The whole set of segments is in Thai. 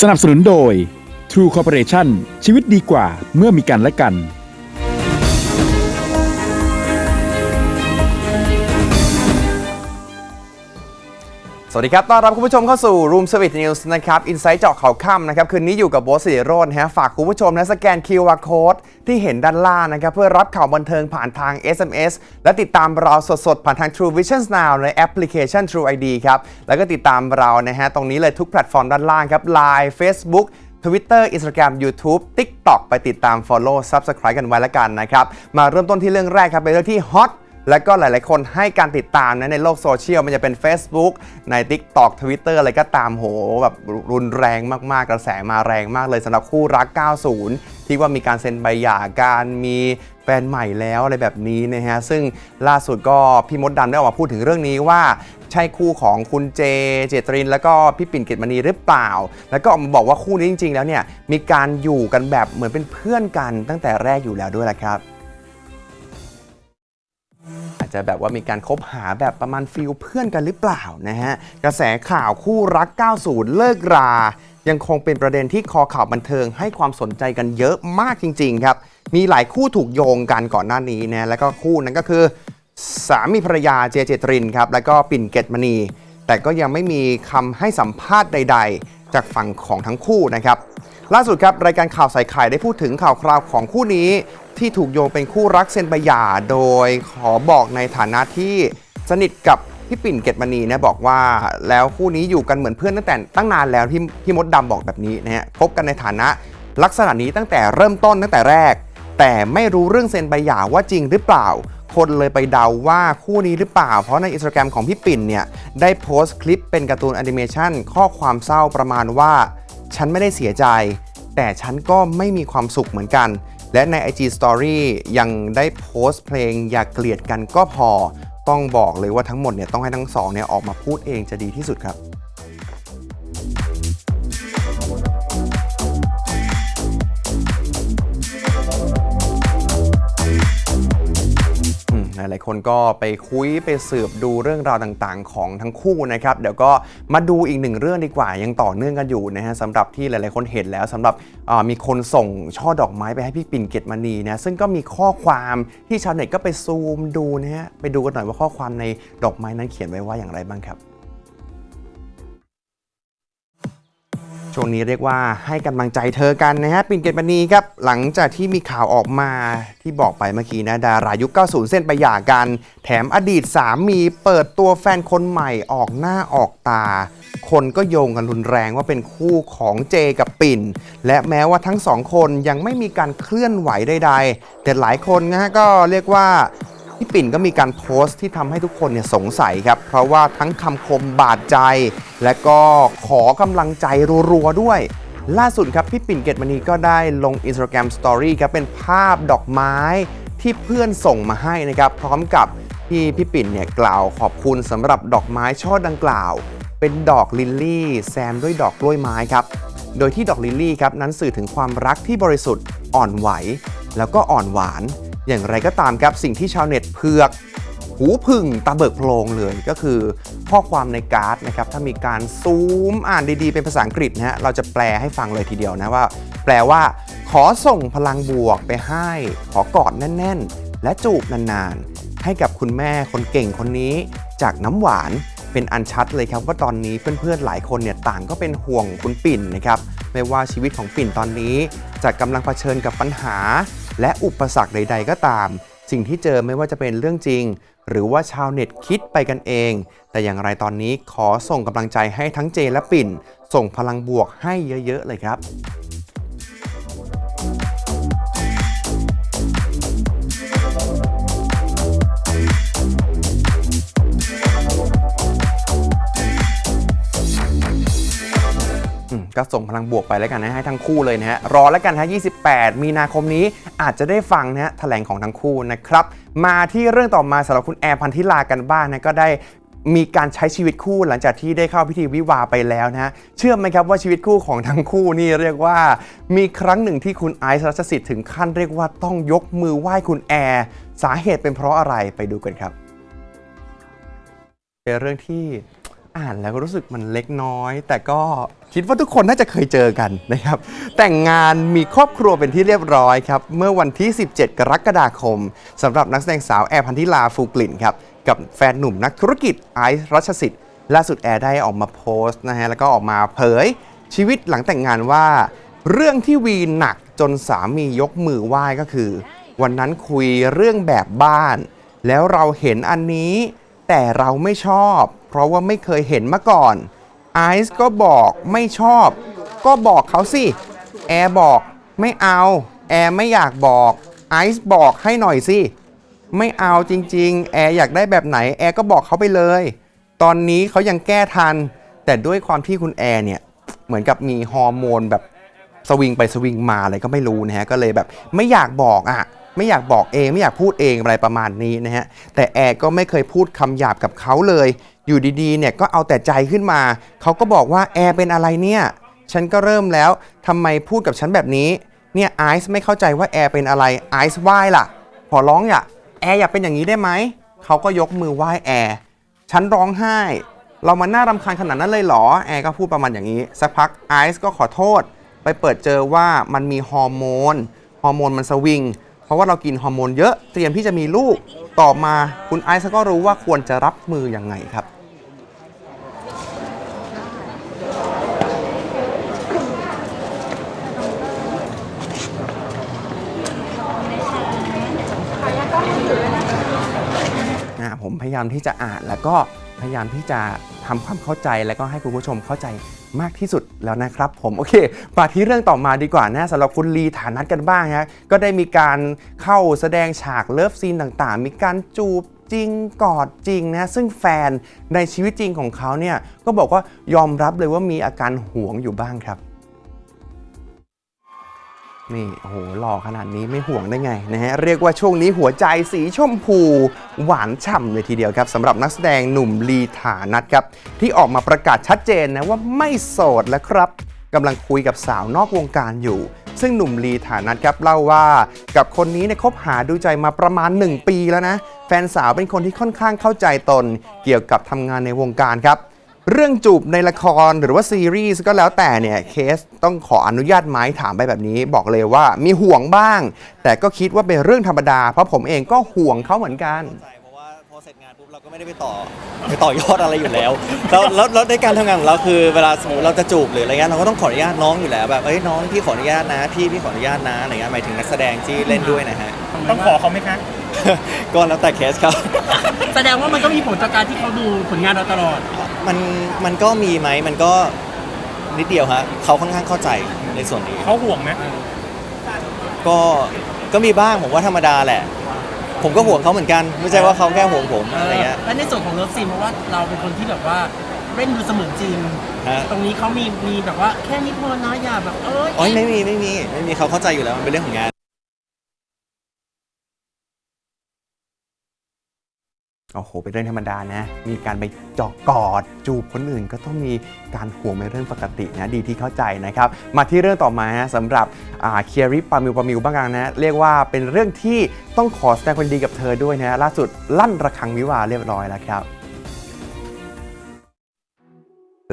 สนับสนุนโดย True Corporation ชีวิตดีกว่าเมื่อมีกันและกัน สวัสดีครับ ต้อนรับคุณผู้ชมเข้าสู่ Room Service News นะครับ Insight เจาะข่าวค่ำนะครับ คืนนี้อยู่กับโบอสิริโรจน์นฮะ ฝากคุณผู้ชมนะสแกน QR Code ที่เห็นด้านล่างนะครับ เพื่อรับข่าวบันเทิงผ่านทาง SMS และติดตามเราสดๆ ผ่านทาง True Vision Now ในแอปพลิเคชัน True ID ครับ แล้วก็ติดตามเรานะฮะ ตรงนี้เลยทุกแพลตฟอร์มด้านล่างครับ Line Facebook Twitter Instagram YouTube TikTok ไปติดตาม Follow Subscribe กันไว้แล้วกันนะครับ มาเริ่มต้นที่เรื่องแรกครับเป็นเรื่องที่ฮอต แล้วก็หลายๆ คนให้การติดตามนะในโลกโซเชียลมันจะเป็น Facebook ใน TikTok Twitter อะไรก็ตามโหแบบรุนแรงมากๆ กระแสมาแรงมากเลยสำหรับคู่รัก 90 ที่ว่ามีการเซ็นใบหย่าการมีแฟนใหม่แล้วอะไรแบบนี้นะฮะ ซึ่งล่าสุดก็พี่มดดำได้ออกมาพูดถึงเรื่องนี้ว่าใช่คู่ของคุณเจเจตริน แล้วก็พี่ปิ่นเกตมณีหรือเปล่า แล้วก็ออกมาบอกว่าคู่นี้จริง ๆ แล้วเนี่ยมีการอยู่กันแบบเหมือนเป็นเพื่อนกันตั้งแต่แรกอยู่แล้วด้วยแหละครับ อาจจะแบบว่ามีการคบหาแบบประมาณฟิลเพื่อนกันหรือเปล่านะฮะ กระแสข่าวคู่รัก 90 เลิกรา ยังคงเป็นประเด็นที่คอข่าวบันเทิงให้ความสนใจกันเยอะมากจริง ๆ ครับ มีหลายคู่ถูกโยงกันก่อนหน้านี้นะแล้วก็คู่นั้นก็คือ สามีภรรยาเจเจตรินครับแล้วก็ปิ่นเกตมณี แต่ก็ยังไม่มีคำให้สัมภาษณ์ใด ๆ จากฝั่งของทั้งคู่นะครับล่าสุดครับรายการข่าวใส่ไข่ได้พูดถึงข่าวคราวของคู่นี้ ที่ถูกโยงเป็นคู่รักเซ็นบยาโดยขอบอกในฐานะที่สนิทกับพี่ปิ่นเกตมณีนะบอกว่าแล้วคู่นี้อยู่กันเหมือนเพื่อนตั้งแต่ตั้งนานแล้วพี่พี่มดดำบอกแบบนี้นะฮะคบกันในฐานะลักษณะนี้ตั้งแต่เริ่มต้นตั้งแต่แรก แต่ไม่รู้เรื่องเซ็นใบหย่าว่าจริงหรือเปล่า คนเลยไปเดาว่าคู่นี้หรือเปล่า เพราะในอินสตาแกรมของพี่ปิ่นเนี่ยได้โพสต์คลิปเป็นการ์ตูนแอนิเมชันข้อความเศร้าประมาณว่า ฉันไม่ได้เสียใจ แต่ฉันก็ไม่มีความสุขเหมือนกัน และใน IG Story ยังได้โพสต์เพลงอย่าเกลียดกันก็พอ ต้องบอกเลยว่าทั้งหมดเนี่ยต้องให้ทั้งสองเนี่ยออกมาพูดเองจะดีที่สุดครับ หลายๆคนก็ไปคุยไปสืบดูเรื่องราวต่างๆ ของทั้งคู่นะครับเดี๋ยวก็มาดูอีกหนึ่งเรื่องดีกว่ายังต่อเนื่องกันอยู่นะฮะสำหรับที่หลายๆคนเห็นแล้วสำหรับมีคนส่งช่อดอกไม้ไปให้พี่ปิ่นเกตมณีนะซึ่งก็มีข้อความที่ชาวเน็ตก็ไปซูมดูนะฮะไปดูกันหน่อยว่าข้อความในดอกไม้นั้นเขียนไว้ว่าอย่างไรบ้างครับ ช่วงนี้เรียกว่าให้กำลังใจเธอกันนะฮะปิ่นเกตมณีครับหลังจากที่มีข่าวออกมาที่บอกไปเมื่อกี้นะดารายุค 90 เส้นไปหย่ากัน แถมอดีตสามีเปิดตัวแฟนคนใหม่ออกหน้าออกตา คนก็โยงกันรุนแรงว่าเป็นคู่ของเจกับปิ่น และแม้ว่าทั้งสองคนยังไม่มีการเคลื่อนไหวใดๆแต่หลายคนนะฮะก็เรียกว่า พี่ปิ่นก็มีการโพสต์ที่ทำให้ทุกคนเนี่ยสงสัยครับ เพราะว่าทั้งคำคมบาดใจ และก็ขอกำลังใจรัวๆด้วย ล่าสุดครับพี่ปิ่นเกตมณีก็ได้ลง Instagram Story ครับเป็นภาพดอกไม้ที่เพื่อนส่งมาให้นะครับ พร้อมกับที่พี่ปิ่นเนี่ยกล่าวขอบคุณสำหรับดอกไม้ช่อดังกล่าว เป็นดอกลิลลี่แซมด้วยดอกกล้วยไม้ครับโดยที่ดอกลิลลี่ครับนั้นสื่อถึงความรักที่บริสุทธิ์อ่อนไหว แล้วก็อ่อนหวาน อย่างไรก็ตามครับสิ่งที่ชาวเน็ตเผือกหูพึ่งตาเบิกโพลงเลยก็คือข้อความในการ์ดนะครับถ้ามีการซูมอ่านดีๆ เป็นภาษาอังกฤษนะฮะเราจะแปลให้ฟังเลยทีเดียวนะว่า แปลว่า ขอส่งพลังบวกไปให้ ขอกอดแน่น ๆ และจูบนานๆ ให้กับคุณแม่คนเก่งคนนี้ จากน้ำหวานเป็นอันชัดเลยครับว่าตอนนี้เพื่อนๆหลายคนเนี่ยต่างก็เป็นห่วงคุณปิ่นนะครับไม่ว่าชีวิตของปิ่นตอนนี้จะกำลังเผชิญกับปัญหา และอุปสรรคใด ๆ ก็ตาม สิ่งที่เจอไม่ว่าจะเป็นเรื่องจริง หรือว่าชาวเน็ตคิดไปกันเอง แต่อย่างไรตอนนี้ขอส่งกำลังใจให้ทั้งเจและปิ่น ส่งพลังบวกให้เยอะ ๆ เลยครับ ก็ส่งพลังบวกไปแล้วกันนะให้ทั้งคู่เลยนะฮะรอแล้วกันฮะ28 มีนาคมนี้อาจจะได้ฟังนะฮะแถลงของทั้งคู่นะครับมาที่เรื่องต่อมาสำหรับคุณแอร์พันธิลากันบ้างนะก็ได้มีการใช้ชีวิตคู่หลังจากที่ได้เข้าพิธีวิวาไปแล้วนะฮะเชื่อไหมครับว่าชีวิตคู่ของทั้งคู่นี่เรียกว่า มีครั้งหนึ่งที่คุณไอซ์รัชสิทธิ์ถึงขั้นเรียกว่าต้องยกมือไหว้คุณแอร์สาเหตุเป็นเพราะอะไรไปดูกันครับเป็นเรื่องที่ อ่านแล้วก็รู้สึกมันเล็กน้อย แต่ก็คิดว่าทุกคนน่าจะเคยเจอกันนะครับ แต่งงานมีครอบครัวเป็นที่เรียบร้อยครับ เมื่อวันที่ 17 กรกฎาคมสำหรับนักแสดงสาวแอร์พันธิลาฟูกลิ่นครับกับแฟนหนุ่มนักธุรกิจไอซ์รัชสิทธิ์ล่าสุดแอร์ได้ออกมาโพสต์นะฮะแล้วก็ออกมาเผย ชีวิตหลังแต่งงานว่า เรื่องที่วีหนักจนสามียกมือไหว้ก็คือ วันนั้นคุยเรื่องแบบบ้าน แล้วเราเห็นอันนี้ แต่เราไม่ชอบ เพราะว่าไม่เคยเห็นมาก่อนไอซ์ก็บอกไม่ชอบ ก็บอกเขาสิแอร์บอกไม่เอาแอร์ไม่อยากบอกไอซ์บอกให้หน่อยสิไม่เอาจริง ๆ แอร์อยากได้แบบไหนแอร์ก็บอกเขาไปเลย ตอนนี้เขายังแก้ทัน แต่ด้วยความที่คุณแอร์เนี่ยเหมือนกับมีฮอร์โมนแบบสวิงไปสวิงมาอะไรก็ไม่รู้นะฮะก็เลยแบบไม่อยากบอกอะไม่อยากบอกเองไม่อยากพูดเองอะไรประมาณนี้นะฮะแต่แอร์ก็ไม่เคยพูดคำหยาบกับเขาเลย อยู่ดีๆเนี่ยก็เอาแต่ใจขึ้นมา เขาก็บอกว่าแอร์เป็นอะไรเนี่ย ฉันก็เริ่มแล้วทำไมพูดกับฉันแบบนี้ เนี่ยไอซ์ไม่เข้าใจว่าแอร์เป็นอะไรไอซ์ไหว้ล่ะ ขอร้องอย่าแอร์อย่าเป็นอย่างนี้ได้ไหม เขาก็ยกมือไหว้แอร์ ฉันร้องไห้ เรามาน่ารำคาญขนาดนั้นเลยเหรอ แอร์ก็พูดประมาณอย่างนี้ สักพักไอซ์ก็ขอโทษ ไปเปิดเจอว่ามันมีฮอร์โมน ฮอร์โมนมันสวิง เพราะว่าเรากินฮอร์โมนเยอะ เตรียมที่จะมีลูก ต่อมาคุณไอซ์ก็รู้ว่าควรจะรับมือยังไงครับ อ่าผมพยายามที่จะอ่านแล้วก็พยายามที่จะทำความเข้าใจแล้วก็ให้คุณผู้ชมเข้าใจมากที่สุดแล้วนะครับผมโอเคมาที่เรื่องต่อมาดีกว่านะสำหรับคุณลีฐานัทกันบ้างฮะก็ได้มีการเข้าแสดงฉากเลิฟซีนต่างๆ มีการจูบจริงกอดจริงนะซึ่งแฟนในชีวิตจริงของเขาเนี่ยก็บอกว่ายอมรับเลยว่ามีอาการหวงอยู่บ้างครับ นี่โอ้โหหล่อขนาดนี้ไม่ห่วงได้ไงนะฮะเรียกว่าช่วงนี้หัวใจสีชมพู หวานฉ่ำเลยทีเดียวครับสำหรับนักแสดงหนุ่มลีฐานัทครับที่ออกมาประกาศชัดเจนนะว่าไม่โสดแล้วครับกำลังคุยกับสาวนอกวงการอยู่ ซึ่งหนุ่มลีฐานัทครับเล่าว่า กับคนนี้เนี่ยคบหาดูใจมาประมาณ 1 ปีแล้วนะ แฟนสาวเป็นคนที่ค่อนข้างเข้าใจตน เกี่ยวกับทำงานในวงการครับ เรื่องจูบในละครหรือว่าซีรีส์ก็แล้วแต่เนี่ยเคสต้องขออนุญาตไหมถามไปแบบนี้ บอกเลยว่ามีห่วงบ้าง แต่ก็คิดว่าเป็นเรื่องธรรมดา เพราะผมเองก็ห่วงเขาเหมือนกัน ใจเพราะว่าพอเสร็จงานปุ๊บเราก็ไม่ได้ไปต่อไปต่อยอดอะไรอยู่แล้วแล้วแล้วแล้วในการทำงานของเราคือเวลาสมมติเราจะจูบหรืออะไรเงี้ยเราก็ต้องขออนุญาตน้องอยู่แล้วแบบเอ้ยน้องพี่ขออนุญาตนะพี่พี่ขออนุญาตนะอะไรเงี้ยหมายถึงนักแสดงที่เล่นด้วยนะฮะ ต้องขอเขาไหมคะ ก็แล้วแต่เคสครับ แสดงว่ามันก็มีผลต่อการที่เขาดูผลงานเราตลอด มันมันก็มีไหมมันก็นิดเดียวฮะเขาค่อนข้างเข้าใจในส่วนนี้ เขาห่วงไหมก็ก็มีบ้างผมว่าธรรมดาแหละ ผมก็ห่วงเขาเหมือนกัน ไม่ใช่ว่าเขาแค่ห่วงผมอะไรเงี้ย และในส่วนของเลิฟซีนเพราะว่าเราเป็นคนที่แบบว่าเล่นดูเสมือนจริง ฮะ ตรงนี้เขามีมีแบบว่าแค่นี้พอนะอย่าแบบเอ้ย อ๋อไม่มีไม่มีไม่มีเขาเข้าใจอยู่แล้วมันเป็นเรื่องของงาน โอ้โห เป็นเรื่องธรรมดานะ มีการไปจอกกอดจูบคนอื่นก็ต้องมีการห่วงเป็นเรื่องปกตินะ ดีที่เข้าใจนะครับ มาที่เรื่องต่อมาฮะสำหรับเคียริปามิวปามิวบ้างนนะ เรียกว่าเป็นเรื่องที่ต้องขอแสดงความดีกับเธอด้วยนะ ล่าสุดลั่นระฆังวิวาเรียบร้อยแล้วครับ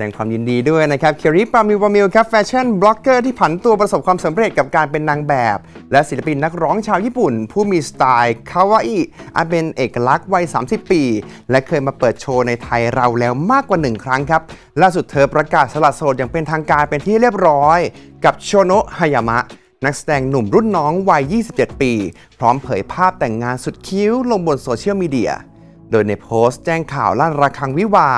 ดงความยินดีด้วยนะครับเคริปามิวปามิวครับแฟชั่นบล็อกเกอร์ที่ผันตัวประสบความสำเร็จกับการเป็นนางแบบ และศิลปินนักร้องชาวญี่ปุ่น ผู้มีสไตล์คาวาอิอันเป็นเอกลักษณ์วัย 30 ปี และเคยมาเปิดโชว์ในไทยเราแล้วมากกว่า 1 ครั้งครับ ล่าสุดเธอประกาศสละโสดอย่างเป็นทางการเป็นที่เรียบร้อย กับโชโนะฮายามะนักแสดงหนุ่มรุ่นน้องวัย 27 ปี พร้อมเผยภาพแต่งงานสุดคิ้วลงบนโซเชียลมีเดีย โดยในโพสต์แจ้งข่าวลั่นระฆังวิวา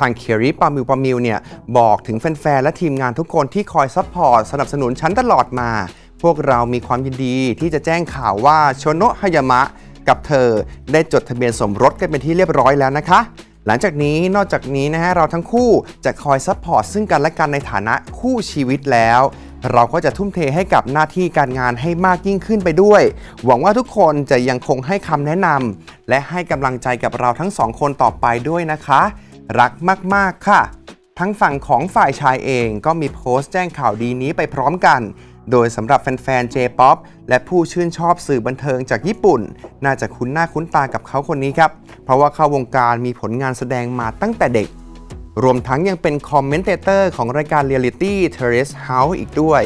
ทางเคริปามิวปามิวเนี่ย บอกถึงแฟน ๆ และทีมงานทุกคนที่คอยซัพพอร์ตสนับสนุนฉันตลอดมา พวกเรามีความยินดีที่จะแจ้งข่าวว่าโชโนะฮายามะกับเธอได้จดทะเบียนสมรสกันเป็นที่เรียบร้อยแล้วนะคะ หลังจากนี้นอกจากนี้นะฮะเราทั้งคู่จะคอยซัพพอร์ตซึ่งกันและกันในฐานะคู่ชีวิตแล้วเราก็จะทุ่มเทให้กับหน้าที่การงานให้มากยิ่งขึ้นไปด้วย หวังว่าทุกคนจะยังคงให้คำแนะนำ และให้กำลังใจกับเราทั้งสองคนต่อไปด้วยนะคะ รักมากๆค่ะ ทั้งฝั่งของฝ่ายชายเองก็มีโพสต์แจ้งข่าวดีนี้ไปพร้อมกัน โดยสำหรับแฟนๆ J-POP และผู้ชื่นชอบสื่อบันเทิงจากญี่ปุ่น น่าจะคุ้นหน้าคุ้นตากับเขาคนนี้ครับ เพราะว่าเข้าวงการมีผลงานแสดงมาตั้งแต่เด็ก รวมทั้งยังเป็นคอมเมนเตเตอร์ของรายการเรียลิตี้ Terrace House อีกด้วย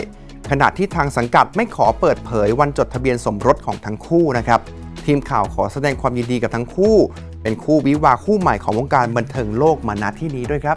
ขณะที่ทางสังกัดไม่ขอเปิดเผยวันจดทะเบียนสมรสของทั้งคู่นะครับ ทีมข่าวขอแสดงความยินดีกับทั้งคู่ เป็นคู่วิวาคู่ใหม่ของวงการบันเทิงโลกมาณที่นี้ด้วยครับ